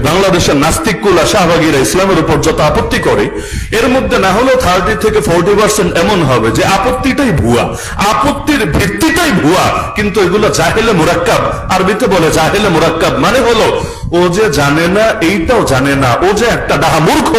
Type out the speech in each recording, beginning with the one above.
বাংলাদেশের নাস্তিক কুলা শাহবাগীরা ইসলামের উপর যত আপত্তি করে, এর মধ্যে না হলেও থার্টি থেকে ফোরটি পার্সেন্ট এমন হবে যে আপত্তিটাই ভুয়া, আপত্তির ভিত্তিটাই ভুয়া। কিন্তু এগুলো জাহেলে মুরাক্কাব, আরবিতে বলে জাহেলে মুরাক্কাব মানে হলো ও যে জানে না, এইটাও জানে না। ও যে একটা ডাহা মূর্খ,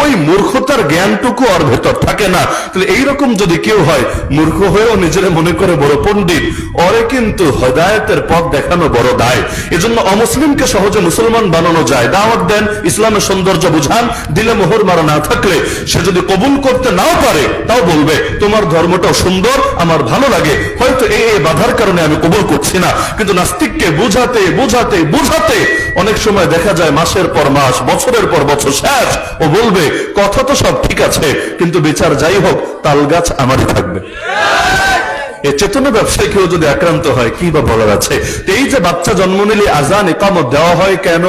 ওই মূর্খতার জ্ঞানটুকু ওর ভেতর থাকে না। তাহলে এইরকম যদি কেউ হয়, মূর্খ হয়েও নিজের মনে করে বড় পণ্ডিত, ওরে কিন্তু হদায়তের পথ দেখানো বড় দায়। এজন্য অমুসলিমকে সহজে মুসলমান বানানো যায়। দাওয়াত দেন, ইসলামের সৌন্দর্য বুঝান, দিলে মোহর মারা না থাকলে সে যদি কবুল করতে নাও পারে, তাও বলবে, তোমার ধর্মটাও সুন্দর, আমার ভালো লাগে। হয়তো এই বাধার কারণে আমি কবুল করছি না। কিন্তু নাস্তিককে বুঝাতে বুঝাতে বুঝাতে অনেক সময় দেখা যায় মাসের পর মাস, বছরের পর বছর শেষ, ও বলবে, কথা তো সব ঠিক আছে, কিন্তু বিচার যাই হোক, তাল গাছ আমারই থাকবে। চেতনা ব্যবসায় কেউ যদি আক্রান্ত হয়, কি বা বলার আছে? এই যে বাচ্চা জন্ম নিলে আজান একামত দেওয়া হয় কেন?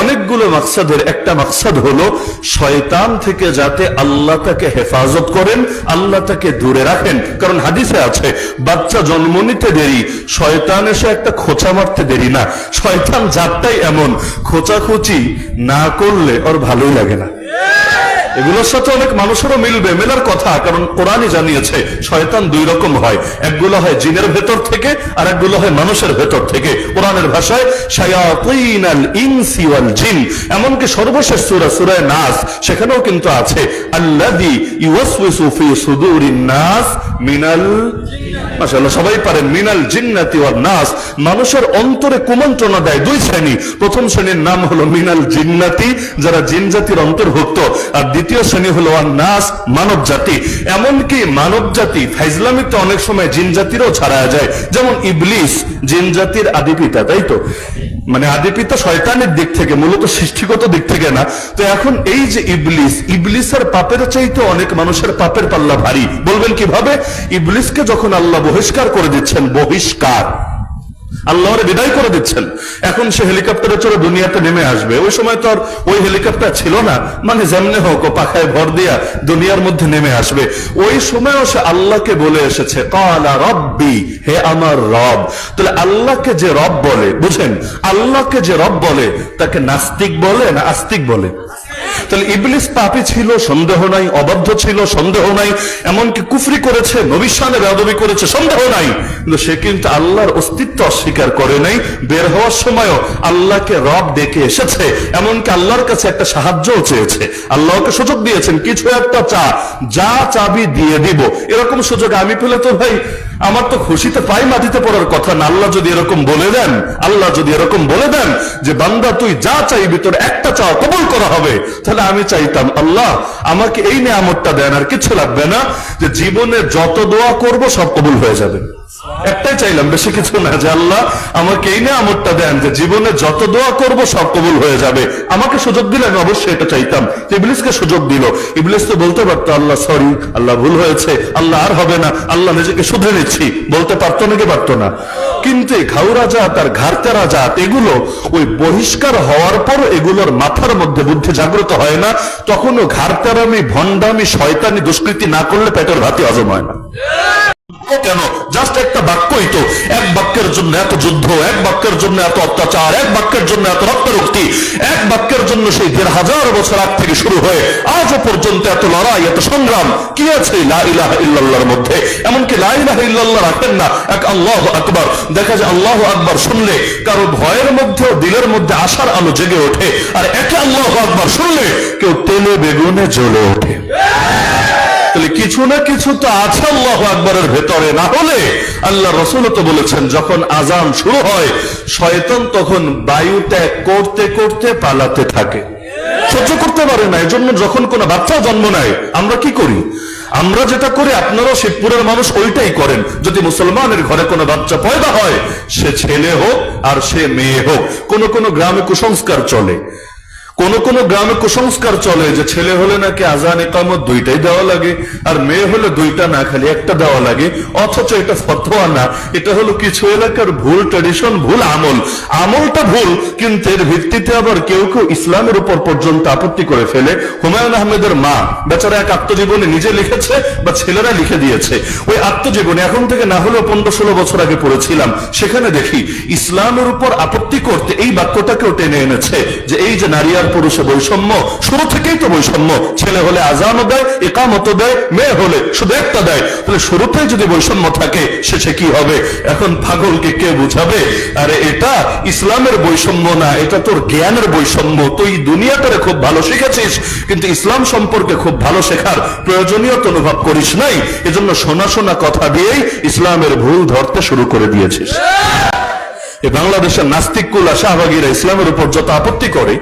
অনেকগুলো মাকসাদের, একটা মাকসাদ হলো শয়তান থেকে যাতে আল্লাহ তাকে হেফাজত করেন, আল্লাহ তাকে দূরে রাখেন। কারণ হাদিসে আছে, বাচ্চা জন্ম নিতে দেরি, শয়তান এসে একটা খোঁচা মারতে দেরি না। শয়তান জাতটাই এমন, খোঁচাখুচি না করলে ওর ভালোই লাগে না। এগুলোর সাথে অনেক মানুষেরও মিলবে, মেলার কথা, কারণ কোরআনই জানিয়েছে, শয়তান দুই রকম হয়। একগুলো হয় জিনের ভেতর থেকে, আর একগুলো হয় মানুষের ভেতর থেকে। কোরআনের ভাষায়, শায়াতিনাল ইনসি ওয়াল জিন। এমনকি সর্বশেষ সূরা সূরা নাস, সেখানেও কিন্তু আছে, আল্লাযী ইউওয়াসওয়িসু ফি সুদুরিন নাস মিনাল মাশাআল্লাহ, সবাই পারেন মিনাল জিন্নাতি ওয়ান নাস। মানুষের অন্তরে কুমন্ত্রণা দেয় দুই শ্রেণি। প্রথম শ্রেণির নাম হলো মিনাল জিন্নাতি, যারা জিন জাতির অন্তর্ভুক্ত। আর দ্বিতীয় শ্রেণি হলো নাস মানব জাতি। এমনকি মানব জাতি, ফাইজলামিতে অনেক সময় জিন জাতিরও ছাড়া যায়। যেমন ইবলিস, জিন জাতির আদিপিতা, তাই তো? মানে আদিপিতা শয়তানের দিক থেকে, মূলত সৃষ্টিগত দিক থেকে না। তো এখন এই যে ইবলিস, ইবলিসের পাপের চাইতে অনেক মানুষের পাপের পাল্লা ভারী। বলবেন কীভাবে? ইবলিসকে যখন আল্লাহ বহিষ্কার করে দিচ্ছেন, বহিষ্কার। আল্লাহরে বিদায় করে দিচ্ছেন। এখন সে হেলিকপ্টারে চড়ে দুনিয়াতে নেমে আসবে। ওই সময় তো আর ওই হেলিকপ্টার ছিল না। মানে যেমনে হোক ও পাখায় ভর দিয়া দুনিয়ার মধ্যে নেমে আসবে। ওই সময়ও সে আল্লাহকে বলে এসেছে, কালা রব্বি, হে আমার রব। তাহলে আল্লাহকে যে রব বলে, বুঝেন? আল্লাহকে যে রব বলে, তাকে নাস্তিক বলে না আস্তিক বলে? তাহলে ইবলিস পাপি ছিল, সন্দেহ নাই, অবাধ্য ছিল, সন্দেহ নাই, এমনকি কুফরি করেছে নবিশানে বেদবি করেছে, সন্দেহ নাই। কিন্তু সে কিন্তু আল্লাহর অস্তিত্ব অস্বীকার করে নাই, বের হওয়ার সময়ও আল্লাহকে রব ডেকে এসেছে, এমনকি আল্লাহর কাছে একটা সাহায্যও চেয়েছে। আল্লাহকে সুযোগ দিয়েছেন, কিছু একটা চা, যা চাবি দিয়ে দিব। এরকম সুযোগ আমি পেলে তো ভাই আমার তো খুশিতে পাই মাটিতে পড়ার কথা না, আল্লাহ যদি এরকম বলে দেন, আল্লাহ যদি এরকম বলে দেন যে, বান্দা, তুই যা চাইবি তোর একটা চাও কবল করা হবে, তাহলে আমি চাইতাম, আল্লাহ, আমাকে এই নিয়ামতটা দেন, আর কিছু লাগবে না, যে জীবনে যত দোয়া করব সব কবুল হয়ে যাবে। একটাই চাইলাম, বেশি কিছু না। যে আল্লাহ আমাকে এই নিয়ামতটা দেন যে জীবনে যত দোয়া করব সব কবুল হয়ে যাবে। আমাকে সুযোগ দিলে আমি অবশ্যই এটা চাইতাম। ইবলিসকে সুযোগ দিল। ইবলিস তো বলতে পারতো, আল্লাহ সরি আল্লাহ ভুল হয়েছে, আল্লাহ আর হবে না, আল্লাহ নিজেকে শুধরে নিচ্ছি। বলতে পারতো নাকি পারতো না। কিন্তু এই ঘাউরা জাত আর ঘাড়তেরা জাত এগুলো ওই বহিষ্কার হওয়ার পর এগুলোর মাথার মধ্যে বুদ্ধি জাগ্রত হয় না। তখনও ঘাড়তেরামি, ভণ্ডামি, শয়তানি, দুষ্কৃতি না করলে পেটের ভাতি হজম হয় না। কেন? জাস্ট একটা বাক্যই তো। এক বাক্যের জন্য এত যুদ্ধ, এক বাক্যের জন্য এত অত্যাচার, এক বাক্যের জন্য এত রক্তারক্তি, এক বাক্যের জন্য সেই দেড় হাজার বছর আগ থেকে শুরু হয়ে পর্যন্ত এত লড়াই, এত সংগ্রাম কি আছে? লা ইলাহা ইল্লাল্লাহর মধ্যে। এমনকি রাখেন না। এক আল্লাহ আকবার। দেখা যায় আল্লাহ আকবার শুনলে কারও ভয়ের মধ্যেও দিলের মধ্যে আশার আলো জেগে ওঠে। আর একে আল্লাহ আকবার শুনলে কেউ তেলে বেগুনে জ্বলে ওঠে। কিছু না কিছু তো আছে আল্লাহ আকবরের ভেতরে। না হলে আল্লাহ রসুল তো বলেছেন, যখন আজান শুরু হয়, শয়তান তখন বায়ু ত্যাগ করতে করতে পালাতে থাকে। সহ্য করতে পারে না, এজন্য যখন কোনো বাচ্চা জন্ম নেয়, আমরা কি করি? আমরা যেটা করি আপনারাও শিবপুরের মানুষ ওইটাই করেন। যদি মুসলমানের ঘরে কোনো বাচ্চা পয়দা হয়, সে ছেলে হোক আর সে মেয়ে হোক, কোন কোন গ্রামে কুসংস্কার চলে। কোন কোন গ্রামে কুসংস্কার চলে যে ছেলে হলে নাকি আজান একামত দুইটাই দেওয়া লাগে, আর মেয়ে হলে দুইটা না, খালি একটা দেওয়া লাগে। অথচ এটা ফতোয়া না, এটা হলো কিছু এলাকার ভুল ট্রেডিশন ভুল আমল। আমলটা ভুল, কিন্তু এর ভিত্তিতে আবার কেউ কেউ ইসলামের উপর পর্যন্ত আপত্তি করে ফেলে। হুমায়ুন আহমেদের মা, বেচারা এক আত্মজীবনী নিজে লিখেছে বা ছেলেরা লিখে দিয়েছে। ওই আত্মজীবনী এখন থেকে না হলেও পনেরো ষোলো বছর আগে পড়েছিলাম। সেখানে দেখি, ইসলামের উপর আপত্তি করতে এই বাক্যটাকেও টেনে এনেছে যে এই যে নারী আর পুরুষে বৈষম্য, শুরু থেকেই তো বৈষম্য। ছেলে হলে আজানও দেয় একামত দেয়, মেয়ে হলে শুধু একটা দেয়। তাহলে শুরুতেই যদি বৈষম্য থাকে, শেষে কি হবে? এখন পাগলকে কে বুঝাবে? আরে এটা ইসলামের বৈষম্য না, এটা তোর জ্ঞানের বৈষম্য। তুই দুনিয়াটারে খুব ভালো শিখেছিস, কিন্তু ইসলাম সম্পর্কে খুব ভালো শেখার প্রয়োজনীয়তা অনুভব করিস নাই। এজন্য শোনা শোনা কথা দিয়েই ইসলামের ভুল ধরতে শুরু করে দিয়েছিস। এই বাংলাদেশের নাস্তিক কুলা শাহবাগীরা ইসলামের উপর যত আপত্তি করে,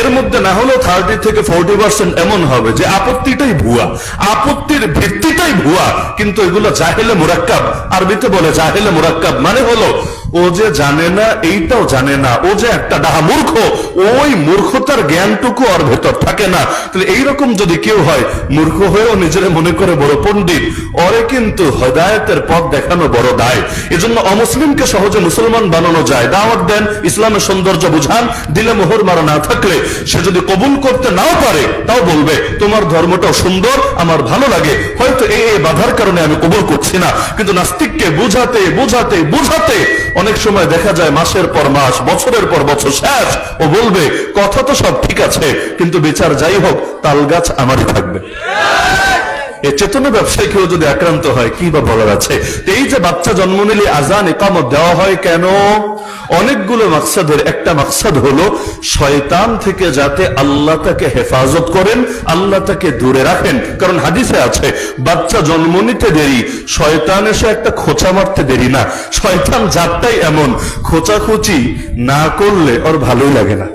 এর মধ্যে না হলেও থার্টি থেকে ফোরটি পার্সেন্ট এমন হবে যে আপত্তিটাই ভুয়া। আপত্তির ভিত্তিটাই ভুয়া। কিন্তু এগুলো জাহেলে মুরাক্কাব। আরবিতে বলে জাহেলে মুরাক্কাব মানে হলো ও যে জানে না, এইটাও জানে না। ও যে একটা ডাহা মূর্খ, ওই মূর্খতার জ্ঞানটুকু ওর ভেতর থাকে না। তাহলে এইরকম যদি কেউ হয়, মূর্খ হয়েও নিজেরা মনে করে বড় পণ্ডিত ওরে কিন্তু হদায়তের পথ দেখানো বড় দায়। এজন্য অমুসলিমকে সহজে মুসলমান বানানো যায়। দাওয়াত দেন, ইসলামের সৌন্দর্য বুঝান, দিলে মোহর মারা না থাকলে সে যদি কবুল করতে নাও পারে, তাও বলবে, তোমার ধর্মটাও সুন্দর, আমার ভালো লাগে। হয়তো এই বাধার কারণে আমি কবুল করছি না। কিন্তু নাস্তিককে বুঝাতে বুঝাতে বুঝাতে অনেক সময় দেখা যায় মাসের পর মাস, বছরের পর বছর শেষ, ও বলবে, কথা তো সব ঠিক আছে, কিন্তু বিচার যাই হোক তাল গাছ আমারই থাকবে। এই চেতনা ব্যবসায়ী কেউ যদি আক্রান্ত হয়, কি বা বলার আছে? এই যে বাচ্চা জন্ম নিলে আজান, একামত দেওয়া হয় কেন? অনেকগুলো মাকসাদের, একটা মাকসাদ হলো শয়তান থেকে যাতে আল্লাহ তাকে হেফাজত করেন, আল্লাহ তাকে দূরে রাখেন। কারণ হাদিসে আছে, বাচ্চা জন্ম নিতে দেরি, শয়তান এসে একটা খোঁচা মারতে দেরি না। শয়তান জাতটাই এমন, খোঁচাখুচি না করলে ওর ভালোই লাগে না।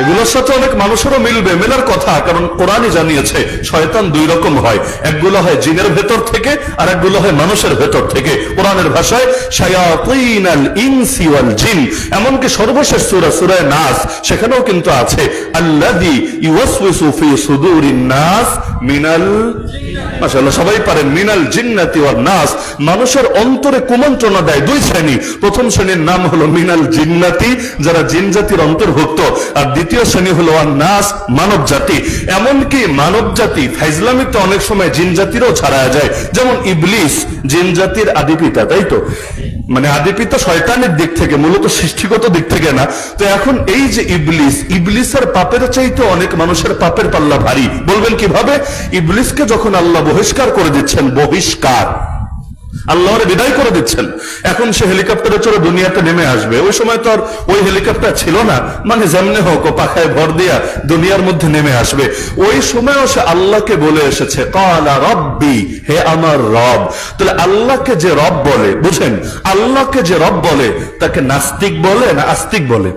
এগুলোর সাথে অনেক মানুষেরও মিলবে, মেলার কথা, কারণ কোরআনই জানিয়েছে, শয়তান দুই রকম হয়। একগুলো হয় জিনের ভেতর থেকে, আর একগুলো হয় মানুষের ভেতর থেকে। কোরআনের ভাষায় ইনসি ওয়াল জিন। এমনকি সর্বশেষ সূরা সূরা নাস, সেখানেও কিন্তু আছে, আল্লাযী ইউওয়াসওয়িসু ফি সুদুরিন নাস মিনাল মাশাআল্লাহ, সবাই পারেন, মিনাল জিন্নাতি নাস। মানুষের অন্তরে কুমন্ত্রণা দেয় দুই শ্রেণি। প্রথম শ্রেণির নাম হলো মিনাল জিন্নাতি যারা জিন জাতির অন্তর্ভুক্ত। আর শ্রেণি হলো নাস মানব জাতি। এমনকি মানব জাতি ফাইজলামিতে অনেক সময় জিন জাতিরও ছাড়া যায়। যেমন ইবলিস, জিন জাতির আদি পিতা তাই তো? মানে আদি পিতা শয়তানের দিক থেকে, মূলত সৃষ্টিগত দিক থেকে না। তো এখন এই যে ইবলিস, ইবলিসের পাপের চাইতে অনেক মানুষের পাপের পাল্লা ভারী। বলবেন কীভাবে? ইবলিসকে যখন আল্লাহ বহিষ্কার করে দিচ্ছেন, বহিষ্কার। আল্লাহরে বিদায় করে দিচ্ছেন। এখন সে হেলিকপ্টারে চড়ে দুনিয়াতে নেমে আসবে। ওই সময় তো আর ওই হেলিকপ্টার ছিল না। মানে যেমনে হোক ও পাখায় ভর দিয়া দুনিয়ার মধ্যে নেমে আসবে। ওই সময়ও সে আল্লাহকে বলে এসেছে, কালা রব্বি, হে আমার রব। তাহলে আল্লাহকে যে রব বলে, বুঝেন? আল্লাহকে যে রব বলে, তাকে নাস্তিক বলে না আস্তিক বলে?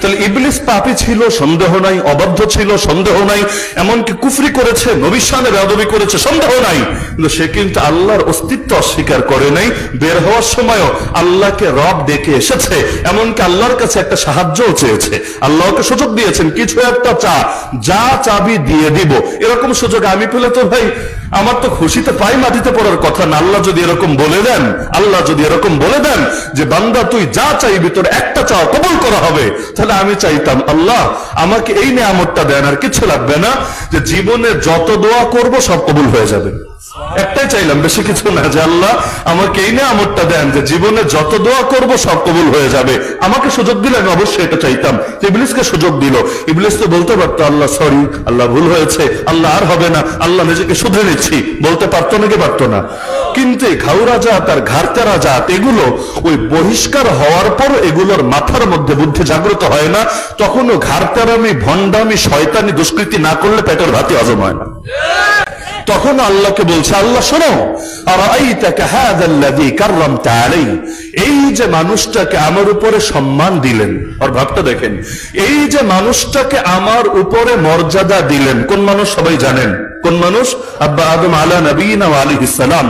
তাহলে ইবলিস পাপি ছিল, সন্দেহ নাই, অবাধ্য ছিল, সন্দেহ নাই, এমনকি কুফরি করেছে নবিশানে বেদবি করেছে, সন্দেহ নাই। কিন্তু সে কিন্তু আল্লাহর অস্তিত্ব অস্বীকার করে নাই। বের হওয়ার সময়ও আল্লাহকে রব ডেকে এসেছে, এমনকি আল্লাহর কাছে একটা সাহায্যও চেয়েছে। আল্লাহকে সুযোগ দিয়েছেন, কিছু একটা চা, যা চাবি দিয়ে দিব। এরকম সুযোগ আমি পেলে তো ভাই আমার তো খুশিতে পাই মাটিতে পড়ার কথা না, আল্লাহ যদি এরকম বলে দেন, আল্লাহ যদি এরকম বলে দেন যে, বান্দা, তুই যা চাইবি, তোর একটা চাও কবল করা হবে, তাহলে আমি চাইতাম, আল্লাহ, আমাকে এই নিয়ামতটা দেন, আর কিছু লাগবে না, যে জীবনে যত দোয়া করব, সব কবুল হয়ে যাবে। একটাই চাইলাম, বেশি কিছু না, যে আল্লাহ আমাকে এই নিয়ামতটা দেন যে জীবনে যত দোয়া করব সব কবুল হয়ে যাবে। আমাকে সুযোগ দিলে আমি অবশ্যই এটা চাইতাম। ইবলিসকে সুযোগ দিল। ইবলিস তো বলতে পারতো, আল্লাহ সরি আল্লাহ ভুল হয়েছে, আল্লাহ আর হবে না, আল্লাহ নিজেকে শুধরে নিচ্ছি। বলতে পারতো নাকি পারতো না। কিন্তু এই ঘাউরা জাত আর ঘাড়তেরা জাত এগুলো ওই বহিষ্কার হওয়ার পর এগুলোর মাথার মধ্যে বুদ্ধি জাগ্রত হয় না। তখনও ঘাড়তেরামি ভণ্ডামি, শয়তানি দুষ্কৃতি না করলে পেটের ভাতি হজম হয় না। তখন আল্লাহকে বলছে আল্লাহ শোনো আর এই যে মানুষটাকে আমার উপরে সম্মান দিলেন আর ভাবটা দেখেন, এই যে মানুষটাকে আমার উপরে মর্যাদা দিলেন, কোন মানুষ সবাই জানেন? কোন মানুষ? আব্বা আদম আলা নবীনা আলাইহিস সালাম।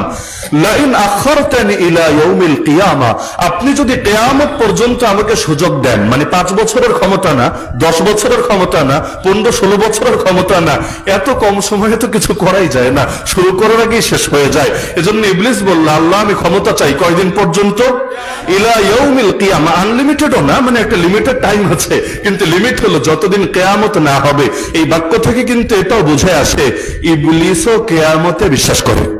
লাইন আখারতানি ইলা ইয়াউমিল কিয়ামা। আপনি যদি কিয়ামত পর্যন্ত আমাকে সুযোগ দেন মানে পাঁচ বছরের ক্ষমতা না, দশ বছরের ক্ষমতা না, পনেরো ষোলো বছরের ক্ষমতা না, এত কম সময়ে তো কিছু করাই যায় না, শুরু করার আগেই শেষ হয়ে যায়। এজন্য ইবলিস বলল, আল্লাহ আমি ক্ষমতা চাই কয়দিন পর্যন্ত? মানে বিশ্বাস করে।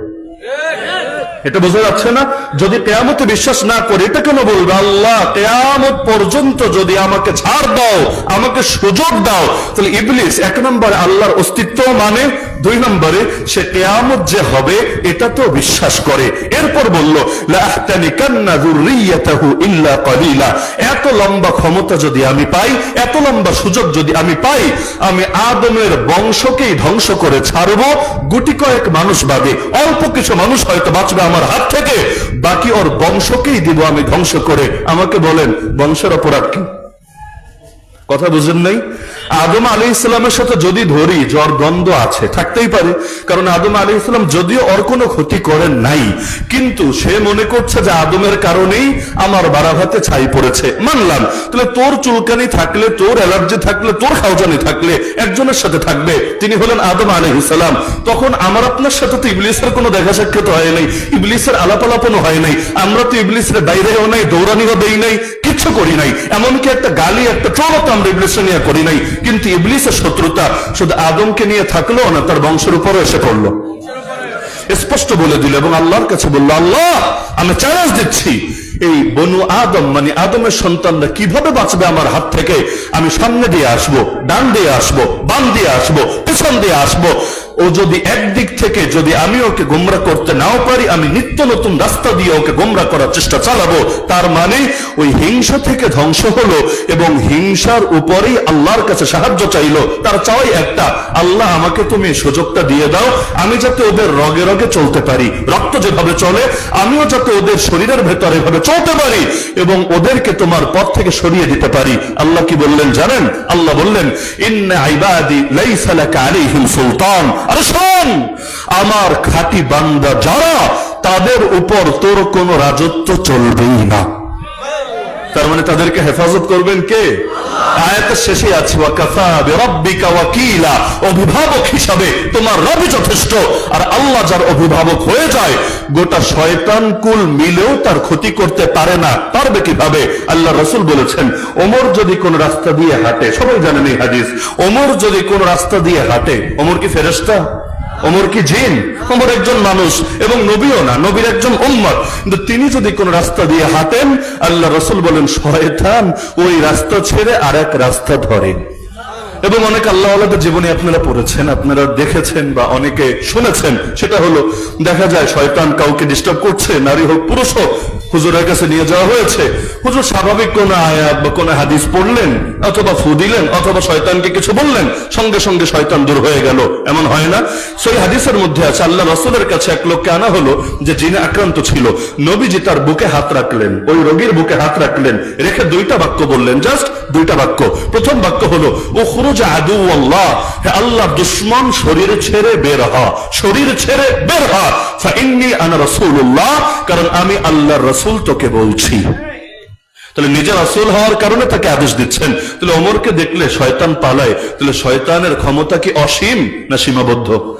এটা বোঝা যাচ্ছে না? যদি কেয়ামতে বিশ্বাস না করে, এটা কেন বলবে? আল্লাহ, কেয়ামত পর্যন্ত যদি আমাকে ছাড় দাও, আমাকে সুযোগ দাও, তাহলে ইবলিস এক নম্বরে আল্লাহর অস্তিত্ব মানে দুই নম্বরে, সে কেয়ামত যে হবে, এটা তো বিশ্বাস করে। এরপর বলল এত লম্বা ক্ষমতা যদি আমি পাই, এত লম্বা সুযোগ যদি আমি পাই, আমি আদমের বংশকেই ধ্বংস করে ছাড়বো। গুটি কয়েক মানুষ বাদে, অল্প কিছু মানুষ হয়তো বাঁচবে আমার হাত থেকে। বাকি ওর বংশকেই দিব আমি ধ্বংস করে। আমাকে বলেন, বংশের অপরাধ কি? কথা বুঝেন নাই? আদম আলী ইসলামের সাথে যদি ধরি, জ্বর দ্বন্দ্ব আছে, থাকতেই পারে। কারণ আদম আলী ইসলাম যদিও ওর কোনো ক্ষতি করেন নাই, কিন্তু সে মনে করছে যে আদমের কারণেই আমার বারাভাতে ছাই পড়েছে। মানলাম, তাহলে তোর চুলকানি থাকলে, তোর অ্যালার্জি থাকলে, তোর খাওজানি থাকলে একজনের সাথে থাকবে। তিনি হলেন আদম আলী ইসলাম তখন আমার আপনার সাথে তো ইবলিসের কোনো দেখা সাক্ষাৎ হয় নাই, ইবলিসের আলাপ আলাপনও হয় নাই। আমরা তো ইবলিসের বাইরেও নাই, দৌড়ানিও দেই নাই। কিচ্ছু করি নাই, এমনকি একটা গালি, একটা চলতো আমরা ইবলিসের নিয়ে করি নাই। কিন্তু ইবলিসের শত্রুতা শুধু আদমকে নিয়ে থাকল না, তার বংশের উপরও এসে পড়ল। স্পষ্ট বলে দিল এবং আল্লাহর কাছে বলল, আল্লাহ, আমি চ্যালেঞ্জ দিচ্ছি। এই বনু আদম মানে আদমের সন্তানরা কীভাবে বাঁচবে আমার হাত থেকে? আমি সামনে দিয়ে আসব, ডান দিয়ে আসব, বাম দিয়ে আসব, পেছন দিয়ে আসব। ও যদি একদিক থেকে যদি আমি ওকে গোমরা করতে নাও পারি, আমি নিত্য নতুন রাস্তা দিয়ে ওকে গোমরা করার চেষ্টা চালাবো। তার মানে ওই হিংসা থেকে ধ্বংস হলো এবং হিংসার উপরেই আল্লাহর কাছে সাহায্য চাইলো। তার চাওয়াই একটা, আল্লাহ আমাকে তুমি সুযোগটা দিয়ে দাও, আমি যাতে ওদের রগে রগে চলতে পারি। রক্ত যেভাবে চলে, আমিও যাতে ওদের শরীরের ভেতরে এভাবে চলতে পারি এবং ওদেরকে তোমার পথ থেকে সরিয়ে দিতে পারি। আল্লাহ কি বললেন জানেন? আল্লাহ বললেন, ইন্না ইবাদি লাইসা আলাইহিম সুলতান। আরে শোন আমার খাটি বান্দা যারা তাদের উপর তোর কোনো রাজত্ব চলবেই না। তার মানে তাদেরকে হেফাজত করবেন কে? আয়াতের শেষে আছে অভিভাবক হিসাবে তোমার রবি যথেষ্ট, আর আল্লাহ যার অভিভাবক হয়ে যায়, গোটা শয়তান কুল মিলেও তার ক্ষতি করতে পারে না। পারবে কীভাবে? আল্লাহ রসুল বলেছেন, ওমর যদি কোন রাস্তা দিয়ে হাঁটে, সবাই জানেন এই হাদিস, ওমর যদি কোন রাস্তা দিয়ে হাঁটে, ওমর কি ফেরেশতা? ওমর কি জিন? ওমর একজন মানুষ এবং নবীও না, নবীর একজন উম্মত। কিন্তু তিনি যদি কোন রাস্তা দিয়ে হাঁটেন, আল্লাহ রসুল বলেন, শয়তান, ওই রাস্তা ছেড়ে আর এক রাস্তা ধরে এবং অনেক আল্লাহ আল্লাহদের জীবনে আপনারা পড়েছেন, আপনারা দেখেছেন বা অনেকে শুনেছেন। সেটা হলো, দেখা যায় শয়তান কাউকে ডিস্টার্ব করছে, নারী হোক, পুরুষ হোক, হুজুরের কাছে নিয়ে যাওয়া হয়েছে। হুজুর স্বাভাবিক কোন আয়াত বা কোন হাদিস পড়লেন, অথবা ফু দিলেন, অথবা শয়তানকে কিছু বললেন, সঙ্গে সঙ্গে শয়তান দূর হয়ে গেল। এমন হয় না। সেই হাদিসের মধ্যে আছে, আল্লাহ রসুলের কাছে এক লোককে আনা হলো, যে যিনি আক্রান্ত ছিল। নবীজি তার বুকে হাত রাখলেন, ওই রোগীর বুকে হাত রাখলেন, রেখে দুইটা বাক্য বললেন, জাস্ট দুইটা বাক্য। প্রথম বাক্য হলো ও খুরুজ আল্লাহ হে কারণ আমি আল্লাহর রাসূল তোকে বলছি। তাহলে নিজের রাসূল হওয়ার কারণে তাকে আদেশ দিচ্ছেন। তাহলে ওমরকে দেখলে শয়তান পালায়। তাহলে শয়তানের ক্ষমতা কি অসীম না সীমাবদ্ধ?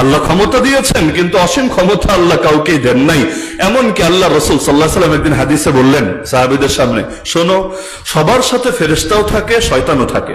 আল্লাহ ক্ষমতা দিয়েছেন, কিন্তু অসীম ক্ষমতা আল্লাহ কাউকেই দেন নাই। এমনকি আল্লাহ রসুল সাল্লাহ সাল্লাম একদিন হাদিসে বললেন, সাহাবিদের সামনে, শোনো, সবার সাথে ফেরেস্তাও থাকে, শয়তানও থাকে।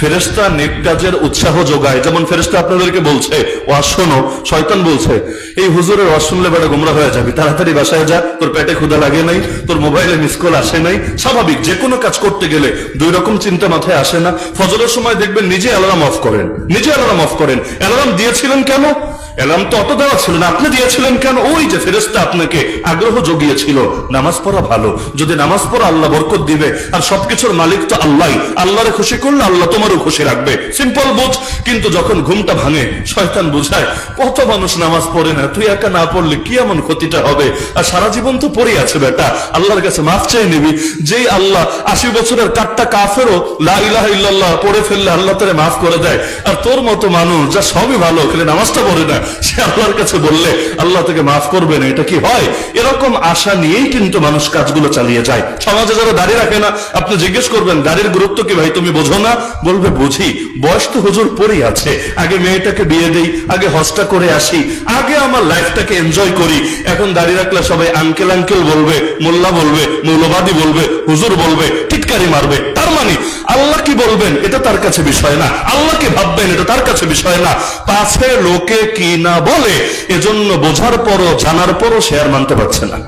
ফেরেস্তা নেক কাজের উৎসাহ যোগায়। যেমন ফেরেস্তা আপনাদেরকে বলছে, ওয়াজ শোনো, শয়তান বলছে, এই হুজুরের ওয়াজ শুনলে বেড়া গোমরা হয়ে যাবে, তাড়াতাড়ি বাসায় যা, তোর পেটে ক্ষুদা লাগে নাই, তোর মোবাইলে মিস কল আসে নাই। স্বাভাবিক যে কোনো কাজ করতে গেলে দুই রকম চিন্তা মাথায় আসে না। ফজরের সময় দেখবেন নিজে অ্যালার্ম অফ করেন, নিজে অ্যালার্ম অফ করেন। অ্যালার্ম দিয়েছিলেন কেন? Ama এলাম তো অত দেওয়া ছিল না, আপনি দিয়েছিলেন কেন? ওই যে ফেরেস্তা আপনাকে আগ্রহ জগিয়েছিল, নামাজ পড়া ভালো। যদি নামাজ পড়া আল্লাহ বরকত দিবে, আর সবকিছুর মালিক তো আল্লাহ আল্লাহরে খুশি করলে আল্লাহ তোমারও খুশি রাখবে। সিম্পল বুঝ, কিন্তু যখন ঘুমটা ভাঙে, শয়তান বুঝায়, কত মানুষ নামাজ পড়ে না, তুই একা না পড়লে কি এমন ক্ষতিটা হবে? আর সারা জীবন তো পড়ে আছে বেটা, আল্লাহর কাছে মাফ চেয়ে নিবি। যেই আল্লাহ আশি বছরের কাটটা কাফেরও লা ইলাহা ইল্লাল্লাহ পড়ে ফেললে আল্লাহ তারে মাফ করে দেয়। আর তোর মতো মানুষ, যা সবই ভালো, খেলে নামাজটা পড়ে না। সে আল্লাহর কাছে বললে, আল্লাহ থেকে মাফ করবে না, এটা কি হয়? এরকম আশা নিয়েই কিন্তু মানুষ কাজগুলো চালিয়ে যায়। সমাজে যারা দাঁড়িয়ে রাখে না, আপনি জিজ্ঞেস করবেন, দাড়ির গুরুত্ব কি ভাই? তুমি বোঝো না? বলবে, বুঝি। বয়স তো হুজুর পরেই আছে। আগে মেয়েটাকে বিয়ে দেই, আগে হজটা করে আসি, আগে আমার লাইফটাকে এনজয় করি। এখন দাঁড়িয়ে রাখলে সবাই আঙ্কেল আঙ্কেল বলবে, মোল্লা বলবে, মৌলবাদী বলবে, হুজুর বলবে, টিটকারি মারবে। মানে আল্লাহ কি বলবেন? এটা তার কাছে বিষয় না। আল্লাহ কি ভাববেন? এটা তার কাছে বিষয় না। পাশে লোকে কি না বলে, এজন্য বোঝার পরও, জানার পরও সে আর মানতে পারছে না।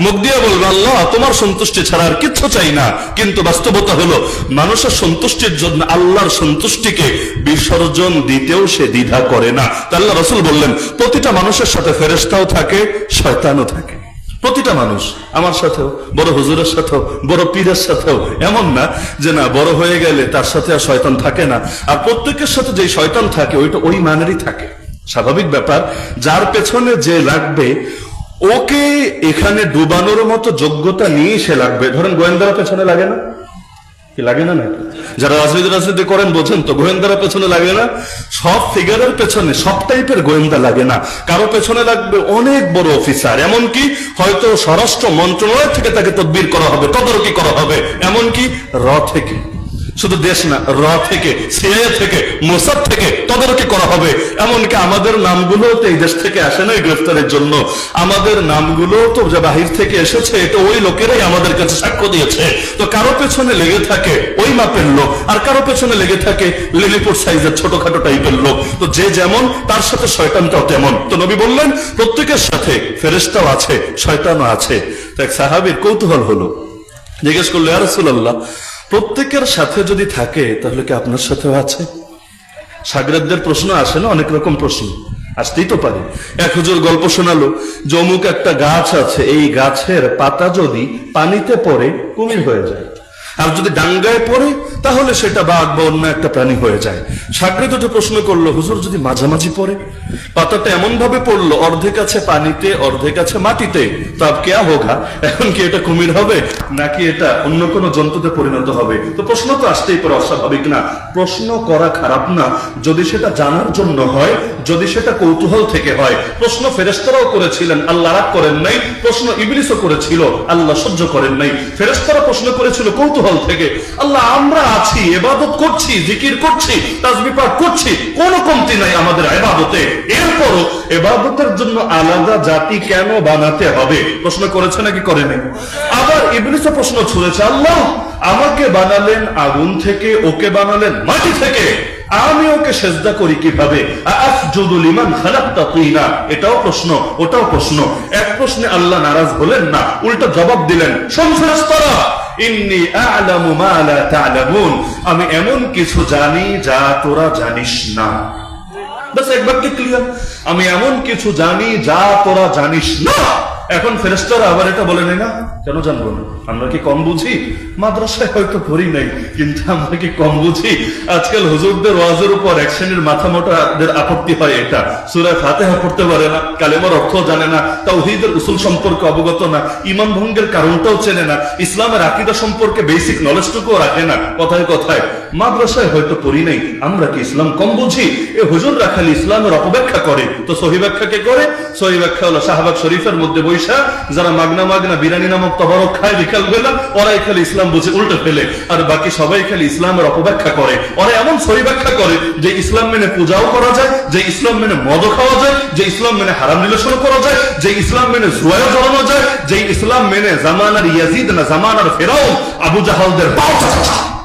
মুখ দিয়ে বলবে, আল্লাহ, তোমার সন্তুষ্টি ছাড়া আর কিচ্ছু চাই না। কিন্তু বাস্তবতা হলো, মানুষের সন্তুষ্টির জন্য আল্লাহর সন্তুষ্টিকে বিসর্জন দিতেও সে দ্বিধা করে না। আল্লাহ রসুল বললেন, প্রতিটা মানুষের সাথে ফেরেস্তাও থাকে, শয়তানও থাকে। প্রতিটা মানুষ আমার সাথেও, বড় হুজুরের সাথেও, বড় পীরের সাথেও এমন না যে না, বড় হয়ে গেলে তার সাথে আর শয়তান থাকে না। আর প্রত্যেকের সাথে যে শয়তান থাকে, ওইটা ওই মানেরই থাকে। স্বাভাবিক ব্যাপার, যার পেছনে যে লাগবে, ওকে এখানে ডুবানোর মতো যোগ্যতা নিয়ে সে লাগবে। ধরেন গোয়েন্দার পেছনে লাগে না? লাগে না নাকি? যারা রাজনীতি রাজনীতি করেন বোঝেন তো, গোয়েন্দারা পেছনে লাগে না? সব ফিগারের পেছনে, সব টাইপের গোয়েন্দা লাগে না। কারও পেছনে লাগবে অনেক বড় অফিসার এমনকি হয়তো স্বরাষ্ট্র মন্ত্রণালয় থেকে তাকে তদবির করা হবে, তদারকি করা হবে, এমনকি র থেকে। শুধু দেশ না র থেকে সিআইএ থেকে, মোসাদ থেকে তদারকি করা হবে। এমনকি আমাদের নামগুলো তো এই দেশ থেকে আসে না গ্রেফতারের জন্য। আমাদের নামগুলো তো যে বাহির থেকে এসেছে, এটা ওই লোকেরাই আমাদের কাছে সাক্ষ্য দিয়েছে। তো কারও পেছনে লেগে থাকে ওই মাপের লোক, আর কারও পেছনে লেগে থাকে লিলিপুর সাইজের ছোটখাটো টাইপের লোক। তো যে যেমন, তার সাথে শয়তানটাও তেমন। তো নবী বললেন, প্রত্যেকের সাথে ফেরেস্তাও আছে, শয়তানও আছে। তো এক সাহাবির কৌতূহল হলো। জিজ্ঞেস করল ইয়ারসুল্লাহ প্রত্যেকের সাথে যদি থাকে, তাহলে কি আপনার সাথেও আছে? সাগরেদদের প্রশ্ন আসে না? অনেক রকম প্রশ্ন। আসতেই তো পারে। এক হুজুর গল্প শোনালো, যমুক একটা গাছ আছে, এই গাছের পাতা যদি পানিতে পড়ে, কুমির হয়ে যায়। আর যদি ডাঙ্গায় পড়ে, তাহলে সেটা বাঘ বা অন্য একটা প্রাণী হয়ে যায়। সাগরে দুটো প্রশ্ন করল, হুজুর, যদি মাঝামাঝি পড়ে? পাতাটা এমন ভাবে পড়ল, অর্ধেক আছে পানিতে, অর্ধেক আছে মাটিতে। তো কেয়া হোগা? এখন কি এটা কুমির হবে? নাকি এটা অন্য কোনো জন্তুতে পরিণত হবে? তো প্রশ্ন তো আসতেই পারে, অস্বাভাবিক না। প্রশ্ন করা খারাপ না। যদি সেটা জানার জন্য হয়, যদি সেটা কৌতূহল থেকে হয়, প্রশ্ন ফেরেস্তারাও করেছিলেন, আল্লাহ রাগ করেন নাই। প্রশ্ন ইবলিসও করেছিল, আল্লাহ সহ্য করেন নাই। ফেরেস্তারা প্রশ্ন করেছিল, কৌতূহল থেকে। আল্লাহ, আমরা আছি এবাদত করছি, জিকির করছি, তাজবি পাঠ করছি, কোনো কমতি নাই আমাদের এবাদতে এরপরও এবাদতের জন্য আলাদা জাতি কেন বানাতে হবে? প্রশ্ন করেছে নাকি করে নাই আবার ইবলিসও প্রশ্ন ছুড়েছে, আল্লাহ, আমাকে বানালেন আগুন থেকে, ওকে বানালেন মাটি থেকে। আমি ওকে সেজদা করি কীভাবে? এটাও প্রশ্ন, ওটাও প্রশ্ন। এক প্রশ্নে আল্লাহ নারাজ হলেন না, উল্টা জবাব দিলেন সংসারস্তরা আমি এমন কিছু জানি যা তোরা জানিস না। একবার কি ক্লিয়ার আমি এমন কিছু জানি যা তোরা জানিস না। এখন ফেরেস্তারা আবার এটা বলে নেই না, কেন জানব না? আমরা কি কম বুঝি? মাদ্রাসায় হয়তো পড়ি নাই, কিন্তু আমরা কি কম বুঝি? আজকাল হুজুরদের ওয়াজের উপর এক শ্রেণির মাথা মোটাদের আপত্তি হয় এটা। সুরায় ফাতেহা পড়তে পারে না, কালেমার অর্থ জানে না, তাওহীদের উসুল সম্পর্কে অবগত না ইমান ভঙ্গের কারণটাও চেনে না, ইসলামের আকিদা সম্পর্কে বেসিক নলেজটুকুও রাখে না, কথায় কথায়। মাদ্রাসায় হয়তো পড়ি নাই, আমরা কি ইসলাম কম বুঝি? এ হুজুররা খালি ইসলামের অপব্যাখ্যা করে। তো সহি ব্যাখ্যা কে করে? সহি ব্যাখ্যা হলো শাহবাগ শরীফের মধ্যে বৈশা যারা মাগনা মাগনা বিরানি নামক তবরক খায় বিকাল বেলা ওরাই খালি ইসলাম বুঝে উল্টে ফেলে। আর বাকি সবাই খালি ইসলামের অপব্যাখ্যা করে। ওরা এমন সহি ব্যাখ্যা করে যে ইসলাম মেনে পূজাও করা যায়, যে ইসলাম মেনে মদও খাওয়া যায়, যে ইসলাম মেনে হারাম রিলেশন করা যায়, যে ইসলাম মেনে জুয়াও জড়ানো যায়, যে ইসলাম মেনে জামানার ইয়াজিদ না জামানার ফেরাও আবু জাহালদের বাপ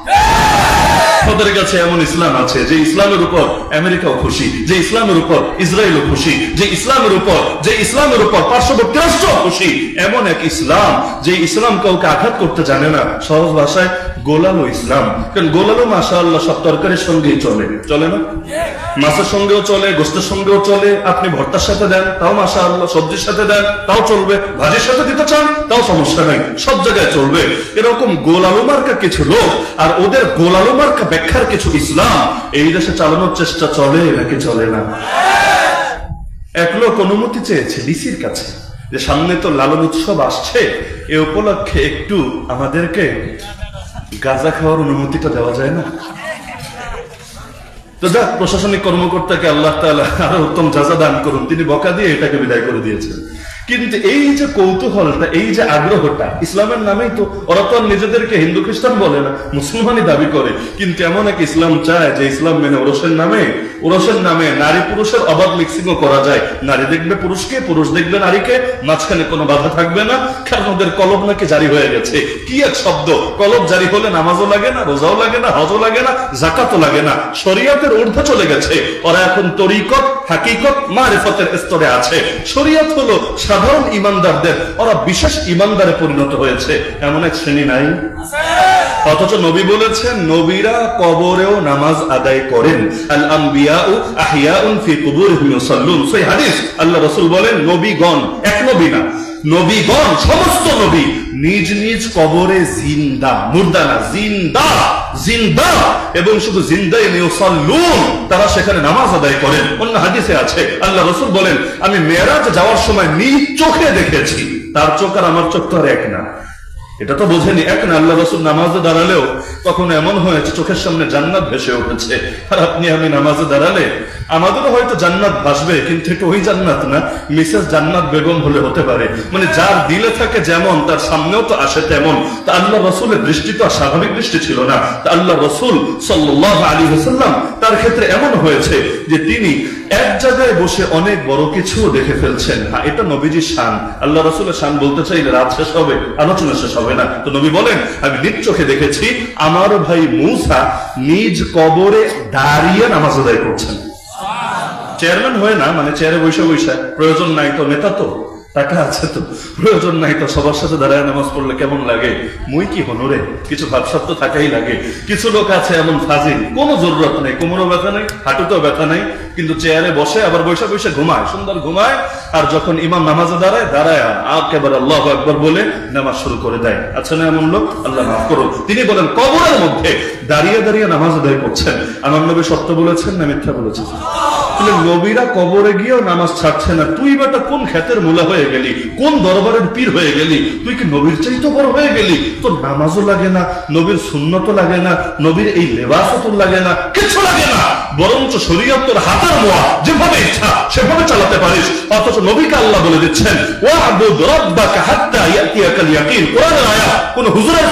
ওদের কাছে এমন ইসলাম আছে যে ইসলামের উপর আমেরিকাও খুশি, যে ইসলামের উপর ইসরায়েলও খুশি, যে ইসলামের উপর, যে ইসলামের উপর পার্শ্ববর্তী রাষ্ট্র খুশি। এমন এক ইসলাম যে ইসলাম কাউকে আঘাত করতে জানে না। সহজ ভাষায়, গোলালো ইসলাম। কারণ গোলালো মাসা আল্লাহ সব তরকারির সঙ্গেই চলে। চলে না? মাছের সঙ্গেও চলে, গোস্তের সঙ্গেও চলে। আপনি ভর্তার সাথে দেন, তাও মাসা আল্লাহ সবজির সাথে দেন, তাও চলবে। ভাজির সাথে দিতে চান, তাও সমস্যা নাই। সব জায়গায় চলবে। এরকম গোল আলু মার্কা কিছু লোক, আর ওদের গোল আলু মার্কা ব্যাখ্যার কিছু ইসলাম এই দেশে চালানোর চেষ্টা চলে, নাকি চলে না? এক লোক অনুমতি চেয়েছে ডিসির কাছে যে সামনে তো লালন উৎসব আসছে। এ উপলক্ষে একটু আমাদেরকে গাঁজা খাওয়ার অনুমতিটা দেওয়া যায় না? তো যাক, প্রশাসনিক কর্মকর্তাকে আল্লাহ তাআলা আরও উত্তম যাজা দান করুন। তিনি বকা দিয়ে এটাকে বিদায় করে দিয়েছেন। কিন্তু এই যে কৌতূহলটা, এই যে আগ্রহটা, ইসলামের নামেই তো ওরা তো নিজেদেরকে হিন্দু খ্রিস্টান বলে না, মুসলমানই দাবি করে। কিন্তু এমন এক ইসলাম চায় যে ইসলাম মেনে ওরসের নামে ওরসের নামে নারী পুরুষের অবাধ মিক্সিংও করা যায়। নারী দেখবে পুরুষকে, পুরুষ দেখবে নারীকে, মাঝখানে কোনো বাধা থাকবে না, কারণ ওদের কলব নাকি জারি হয়ে গেছে। কি এক শব্দ? কলব জারি হলে নামাজও লাগে না, রোজাও লাগে না, হজও লাগে না, জাকাতও লাগে না। শরীয়তের ঊর্ধ্বে চলে গেছে। ওরা এখন তরিকত, হাকিকত, মারিফতের স্তরে আছে। শরীয়ত হলো সাধারণ ইমানদারদের, ওরা বিশেষ ইমানদারে পরিণত হয়েছে। এমন এক শ্রেণি নাই? অথচ নবী বলেছেন, নবীরা কবরেও নামাজ আদায় করেন। আল আম্বিয়াউ আহিয়াউন ফি কুবুরিহিম ইউসাল্লুন। সেই হাদিস। আল্লাহ রসুল বলেন, নবীগণ এক নবী না। নবীগণ, সমস্ত নবী, নিজ নিজ কবরে জিন্দা মুর্দা না জিন্দা জিন্দা, এবং শুধু জিন্দাই ইউসাল্লুন তারা সেখানে নামাজ আদায় করেন। অন্য হাদিসে আছে, আল্লাহ রসুল বলেন, আমি মেয়েরাজ যাওয়ার সময় নিজ চোখে দেখেছি। তার চোখ আর আমার চোখ তো আর এক না। এটা তো বোঝেনি। এক না, আল্লাহ রসুল নামাজে দাঁড়ালেও কখনো এমন হয়েছে, চোখের সামনে জান্নাত ভেসে উঠেছে। আর আপনি আমি নামাজে দাঁড়ালে আমাদেরও হয়তো জান্নাত ভাসবে, কিন্তু এটা ওই জান্নাত না, মিসেস জান্নাত বেগম হলে হতে পারে। মানে যার দিলে থাকে যেমন, তার সামনেও তো আসে তেমন। তা আল্লাহ রসুলের দৃষ্টি তো স্বাভাবিক দৃষ্টি ছিল না। তা আল্লাহ রসুল সাল্লাহ আলী হাসাল্লাম তার ক্ষেত্রে এমন হয়েছে যে তিনি এক জায়গায় বসে অনেক বড় কিছু দেখে ফেলছেন। হ্যাঁ এটা নবীজির শান। আল্লাহ রসুলের শান বলতে চাইলে রাত শেষ হবে, আলোচনা শেষ হবে না। তো নবী বলেন, আমি নিজ চোখে দেখেছি, আমার ভাই মুসা নিজ কবরে দাঁড়িয়ে নামাজ আদায় করছেন। চেয়ারম্যান হয়ে না মানে চেয়ারে বৈশা বৈশা প্রয়োজন নাই তো, নেতা তো। টাকা আছে তো? প্রয়োজন নাই তো, সবার সাথে দাঁড়ায় নামাজ পড়লে কেমন লাগে? মুই কি হনুরে? কিছু ভাবসাব তো থাকাই লাগে। কিছু লোক আছে এমন ফাজিল। কোনো জরুরত নেই, কোমরও ব্যথা নেই, হাঁটুতেও ব্যথা নেই, কিন্তু চেয়ারে বসে আবার বৈশা বৈশা ঘুমায়, সুন্দর ঘুমায়, আর যখন ইমাম নামাজে দাঁড়ায় দাঁড়ায় একেবারে আল্লাহ একবার বলে নামাজ শুরু করে দেয়। আচ্ছা না এমন লোক? আল্লাহ মাফ করুন তিনি বলেন, কবরের মধ্যে দাঁড়িয়ে দাঁড়িয়ে নামাজ আদায় করছেন। আমার নবী সত্য বলেছেন না মিথ্যা বলেছেন? নবীরা কবরে গিয়েও নামাজ ছাড়ছে না। তুই বেটা কোন খ্যাতের হয়ে গেলি? কোন দরবারের পীর হয়ে গেলি? তুই কি নবীর চাইতে বড় হয়ে গেলি? তোর নামাজও লাগে না, নবীর লাগে না, নবীর এই লেবাসও তোর লাগে না কিছু লাগে না। বরঞ্চ শরীয়ত তোর হাতের মোয়া, যেভাবে ইচ্ছা, সেভাবে চালাতে পারিস। অথচ নবীকে আল্লাহ বলে দিচ্ছেন হাত্তা ইয়াকিন। কোন হুজুরের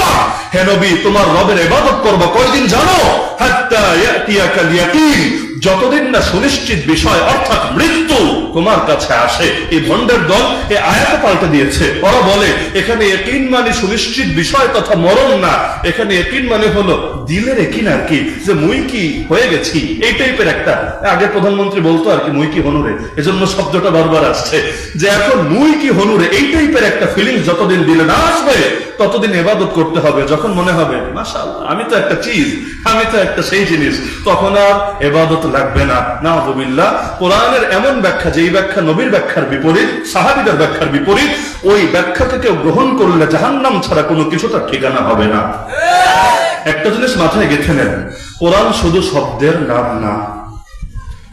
না। হে নবী, তোমার রবের ইবাদত করবা। কয়দিন জানো? হাত্তা ইয়াতিয়াকাল ইয়াকিন। যতদিন না সুনিশ্চিত বিষয় অর্থাৎ মৃত্যু তোমার কাছে আসে। এই ভণ্ডের দল এই আয়াত পাল্টে দিয়েছে। ওরা বলে, এখানে একিন মানে সুনিশ্চিত বিষয় তথা মরণ না। এখানে একিন মানে হলো দিলের একিন আর কি, যে মুই কি হয়ে গেছি? এই টাইপের একটা। আগে প্রধানমন্ত্রী বলতো আর কি, মুই কি হনুরে? এজন্য শব্দটা বারবার আসছে। যে এখন মুই কি হনুরে, এই টাইপের একটা ফিলিংস যতদিন দিলে না আসবে, ততদিন এবাদত করতে হবে, যখন মনে হবে মাশাল আমি তো একটা চিজ, আমি তো একটা সেই জিনিস। তখন আর এবাদত লাগবে না। না কোরআনের এমন ব্যাখ্যা যেই ব্যাখ্যা নবীর ব্যাখ্যার বিপরীত, সাহাবিদের ব্যাখ্যার বিপরীত। ওই ব্যাখ্যাকে কেউ গ্রহণ করলে জাহান্নাম ছাড়া কোনো কিছু তার ঠিকানা হবে না। একটা জিনিস মাথায় গেঁথে নেন, কোরআন শুধু শব্দের নাম না।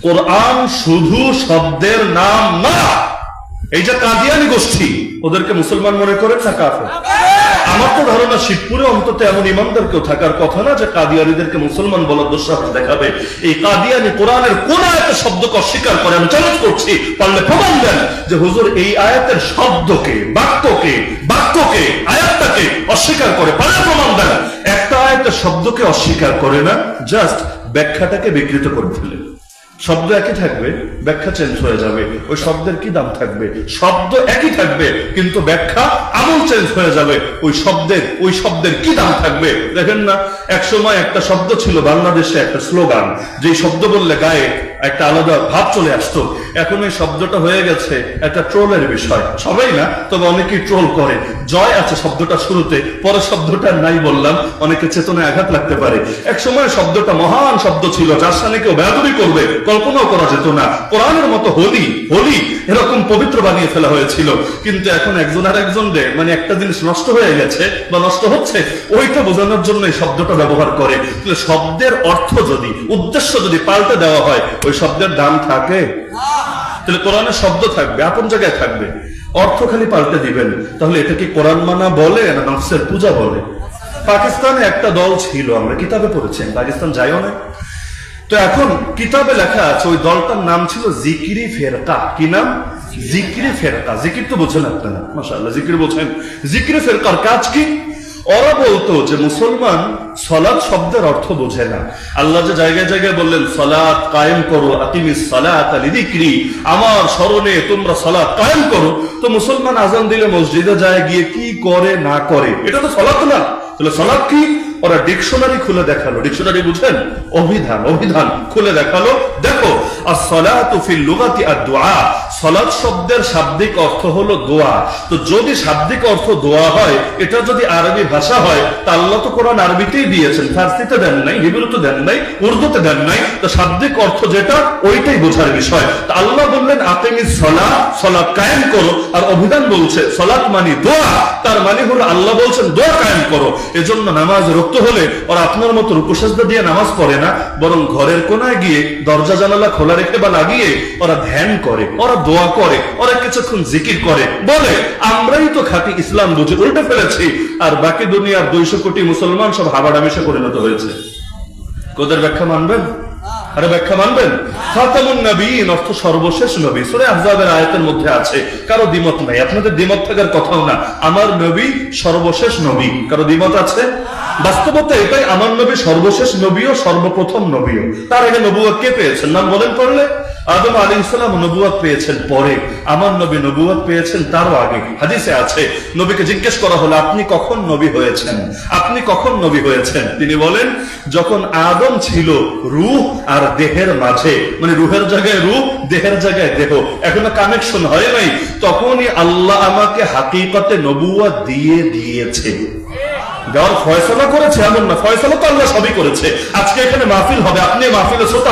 কোরআন শুধু শব্দের নাম না। এই যে কাদিয়ানি গোষ্ঠী, ওদেরকে মুসলমান মনে করেন না কাফের? আমার তো ধারণা শিবপুরে অন্তত এমন ইমানদার কেউ থাকার কথা না যে কাদিয়ানিদেরকে মুসলমান বলার দুঃসাহস দেখাবে। এই কাদিয়ানি কোরআনের কোন আয়াতের শব্দকে অস্বীকার করে আমি চ্যালেঞ্জ করছি। পারলে প্রমাণ দেন যে হুজুর এই আয়াতের শব্দকে, বাক্যকে বাক্যকে, আয়াতটাকে অস্বীকার করে, পারলে প্রমাণ দেন। একটা আয়াতের শব্দকে অস্বীকার করে না জাস্ট ব্যাখ্যাটাকে বিকৃত করে ফেলে। শব্দ একই থাকবে, ব্যাখ্যা চেঞ্জ হয়ে যাবে। ওই শব্দের কি দাম থাকবে? শব্দ একই থাকবে, কিন্তু ব্যাখ্যা আমল চেঞ্জ হয়ে যাবে। ওই শব্দের ওই শব্দের কি দাম থাকবে? দেখেন না এক সময় একটা শব্দ ছিল বাংলাদেশে একটা স্লোগান যে শব্দ বললে গায়ে একটা আলাদা ভাব চলে আসতো। এখন এই শব্দটা হয়ে গেছে একটা ট্রোলের বিষয়। সবাই না, তবে অনেকেই ট্রোল করে। জয় আছে শব্দটা শুরুতে পরে শব্দটা নাই বললাম অনেকে চেতনায় আঘাত লাগতে পারে। এক সময় শব্দটা মহান শব্দ ছিল, যার সামনে কেউ বেয়াদবি করবে, কল্পনাও করা যেত না। কোরআনের মতো হোলি হোলি এরকম পবিত্র বানিয়ে ফেলা হয়েছিল। কিন্তু এখন একজন আর একজন মানে একটা জিনিস নষ্ট হয়ে গেছে বা নষ্ট হচ্ছে, ওইটা বোঝানোর জন্য এই শব্দটা ব্যবহার করে। শব্দের অর্থ যদি, উদ্দেশ্য যদি পাল্টে দেওয়া হয়, ওই শব্দের দাম থাকে? তাহলে কোরআনের শব্দ থাকবে, আপন জায়গায় থাকবে। অর্থ খালি পাল্টে দিবেন। তাহলে এটা কি কোরআন মানা বলে না নফসের পূজা বলে? পাকিস্তানে একটা দল ছিল, আমরা কিতাবে পড়েছেন পাকিস্তান যাইও না তো এখন কিতাবে লেখা আছে, ওই দলটার নাম ছিল জিকিরি ফেরকা। কি নাম? জিকিরি ফেরকা। জিকির তো বোঝেন আপনারা মাসাল্লাহ জিকির বোঝেন। জিকিরি ফেরকার কাজ কি? ওরা বলতো যে মুসলমান সলাৎ শব্দের অর্থ বোঝে না। আল্লাহ যে জায়গায় জায়গায় বললেন, সলাৎ কায়েম করো আতিমি সলাৎ আলি দিক্রি আমার স্মরণে তোমরা সলাৎ কায়েম করো। তো মুসলমান আজান দিলে মসজিদে যায়, গিয়ে কি করে, না করে? এটা তো সলাৎ না। তাহলে সলাৎ কি? ওরা ডিকশনারি খুলে দেখাল। ডিকশনারি বুঝেন? অভিধান অভিধান খুলে দেখাল। দেখো আর সলাতু ফিল লুগাতি আর দোয়া সলাৎ শব্দের শাব্দিক অর্থ হলো দোয়া। তো যদি শাব্দিক অর্থ দোয়া হয়, এটা যদি আরবি ভাষা হয়, তা আল্লাহ তো কোরআন আরবিতেই দিয়েছেন। ফার্সিতে দেন নাই, হিব্রুতে দেন নাই, উর্দুতে দেন নাই। তো শাব্দিক অর্থ যেটা, ওইটাই বোঝার বিষয়। তা আল্লাহ বললেন, আতেমি সলা সলাৎ কায়েম করো। আর অভিধান বলছে, সলাৎ মানে দোয়া। তার মানে হলো আল্লাহ বলছেন, দোয়া কায়েম করো। এজন্য নামাজ রক্ত হলে ওরা আপনার মতো রূপসাজদা দিয়ে নামাজ পড়ে না, বরং ঘরের কোনায় গিয়ে দরজা জানালা খোলা রেখে বা লাগিয়ে ওরা ধ্যান করে। ওরা দোয়া করে, ওরা কিছুক্ষণ জিকির করে, বলে, আমরাই তো খাঁটি ইসলাম বুঝে উল্টে ফেলেছি, আর বাকি দুনিয়ার দুইশো কোটি মুসলমান সব হাবাডামিশে পরিণত হয়েছে। কোদের ব্যাখ্যা মানবেন? সর্বশেষ নবী। কারও দ্বিমত আমার নবী সর্বশেষ নবী। আছে? বাস্তবতা এটাই, আমার নবী সর্বশেষ সর্বপ্রথম নবীও। তার আগে নবুয়া কে পেয়েছেন? নাম বলেন পড়লে। আদম আলী ইসলাম নবুয়াত পেয়েছেন পরে, আমার নবী নবুয়াত পেয়েছেন তারও আগে। হাদিসে আছে, নবীকে জিজ্ঞেস করা হলো, আপনি কখন নবী হয়েছেন? আপনি কখন নবী হয়েছেন? তিনি বলেন, যখন আদম ছিল রূহ আর দেহের মাঝে। মানে রুহের জায়গায় রূহ, দেহের জায়গায় দেহ। এখনও কানেকশন হয় নাই। তখনই আল্লাহ আমাকে হাকিকতে নবুয়া দিয়ে দিয়েছে। দেওয়ার ফয়সলা করেছে, এমন না, ফয়সলা তো আল্লাহ সবই করেছে। আজকে এখানে মাহফিল হবে, আপনি মাহফিলে শ্রোতা